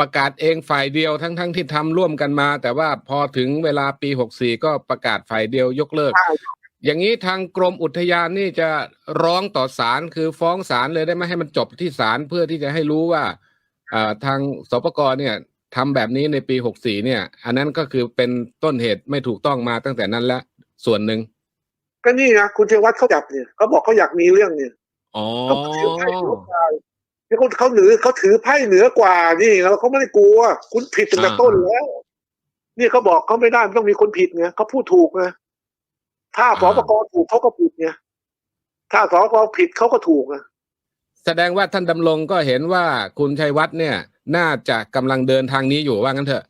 ประกาศเองฝ่ายเดียวทั้งทั้งที่ทำร่วมกันมา แต่ว่าพอถึงเวลาปีหกสี่ก็ประกาศฝ่ายเดียวยกเลิกใช่อย่างนี้ทางกรมอุทยานนี่จะร้องต่อศาลคือฟ้องศาลเลยได้ไหมให้มันจบที่ศาลเพื่อที่จะให้รู้ว่าเอ่อทางสปกรเนี่ยทำแบบนี้ในปีหกสี่เนี่ย อันนั้นก็คือเป็นต้นเหตุไม่ถูกต้องมาตั้งแต่นั้นแล้วส่วนหนึ่งก็นี่นะคุณเทวัฒน์เขาจับเนี่ยเขาบอกเขาอยากมีเรื่องเนี่ยอ๋อ เขาถือไพ่เหนือกว่าที่เขาเขาเหนือเขาถือไพ่เหนือกว่านี่แล้วเขาไม่ได้กลัว คุณผิดตั้งแต่ต้นแล้ว นี่เขาบอกเขาไม่ได้มันต้องมีคนผิดไงเขาพูดถูกไงถ้าสปกถูกเขาก็ผิดไงถ้าสปกผิดเขาก็ถูกไงแสดงว่าท่านดำรงก็เห็นว่าคุณชัยวัฒน์เนี่ย น่าจะกำลังเดินทางนี้อยู่ว่างั้นเถอะ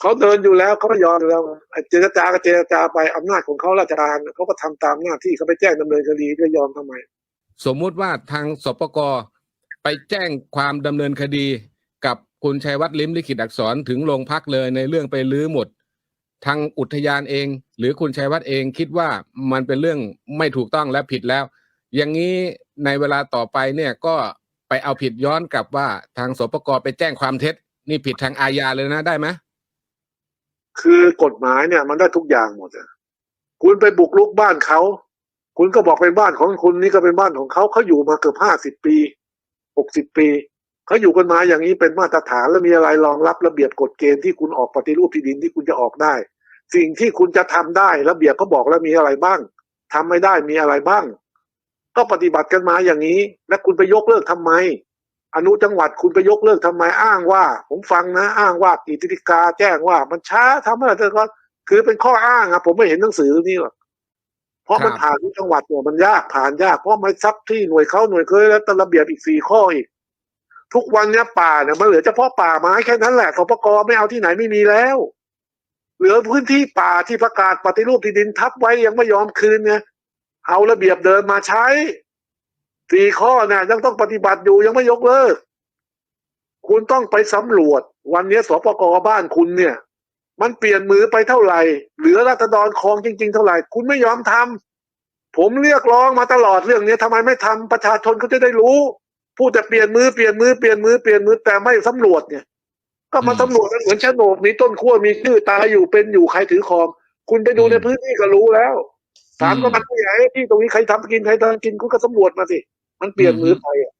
เขาเดินอยู่แล้วเขาก็ยอมอยู่แล้วไอ้เจรจาก็เจรจาไปอำนาจของเขาราชการเขาก็ทำตามหน้าที่เขาไปแจ้งดำเนินคดีจะยอมทำไม สมมุติว่าทางสปก ไปแจ้งความดำเนินคดีกับคุณชัยวัฒน์ลิ้มลิขิตอักษรถึงโรงพักเลยในเรื่องไปลื้อหมด ทางอุทยานเอง หรือคุณชัยวัฒน์เองคิดว่ามันเป็นเรื่องไม่ถูกต้องและผิดแล้ว อย่างนี้ในเวลาต่อไปเนี่ยก็ไปเอาผิดย้อนกลับว่าทางสปกไปแจ้งความเท็จ นี่ผิดทางอาญาเลยนะได้ไหมคือกฎหมายเนี่ย มันได้ทุกอย่างหมดอะคุณไปบุกรุกบ้านเขา คุณก็บอกเป็นบ้านของคุณนี่ก็เป็นบ้านของเขาเขาอยู่มาเกือบห้าสิบปี หกสิบปีเขาอยู่กันมาอย่างนี้เป็นมาตรฐานแล้วมีอะไรรองรับระเบียบกฎเกณฑ์ที่คุณออกปฏิรูปที่ดินที่คุณจะออกได้ สิ่งที่คุณจะทำได้ระเบียบเขาบอกแล้วมีอะไรบ้างทำไม่ได้มีอะไรบ้าง ก็ปฏิบัติกันมาอย่างนี้ และคุณไปยกเลิกทำไม อนุจังหวัดคุณไปยกเลิกทำไมอ้างว่า ผมฟังนะ อ้างว่ากิติกาแจ้งว่า มันช้าทำอะไรแต่ก็คือเป็นข้ออ้างอะผมไม่เห็นหนังสือนี่หรอก เพราะมันผ่านที่จังหวัดเนี่ยมันยากผ่านยากเพราะมันซับที่หน่วยเขาหน่วยเคยแล้วแต่ระเบียบอีกสี่ข้ออีก ทุกวันเนี้ยป่าเนี่ยมันเหลือเฉพาะป่าไม้แค่นั้นแหละสปกไม่เอาที่ไหนไม่มีแล้ว เหลือพื้นที่ป่าที่ประกาศปฏิรูปที่ดินทับไว้ยังไม่ยอมคืนไงเอาระเบียบเดินมาใช้สี่ข้อเนี่ยยังต้องปฏิบัติอยู่ยังไม่ยกเลิก คุณต้องไปสำรวจ วันนี้สปกบ้านคุณเนี่ย มันเปลี่ยนมือไปเท่าไหร่ เหลือรัษฎรคลองจริง ๆ เท่าไหร่ คุณไม่ยอมทำผมเรียกร้องมาตลอดเรื่องนี้ทำไมไม่ทำประชาชนเขาจะได้รู้ พูดแต่เปลี่ยนมือเปลี่ยนมือเปลี่ยนมือเปลี่ยนมือแต่ไม่สำรวจเนี่ย ก็มาสำรวจกันเหมือนโฉนดมีต้นขั้วมีชื่อตายอยู่เป็นอยู่ใครถือครอง คุณไปดูในพื้นที่ก็รู้แล้วถามก็มันผู้ใหญ่ที่ตรงนี้ใครทำกินใครทำกินคุณก็สำรวจมาสิมันเปลี่ยนมือไปอะ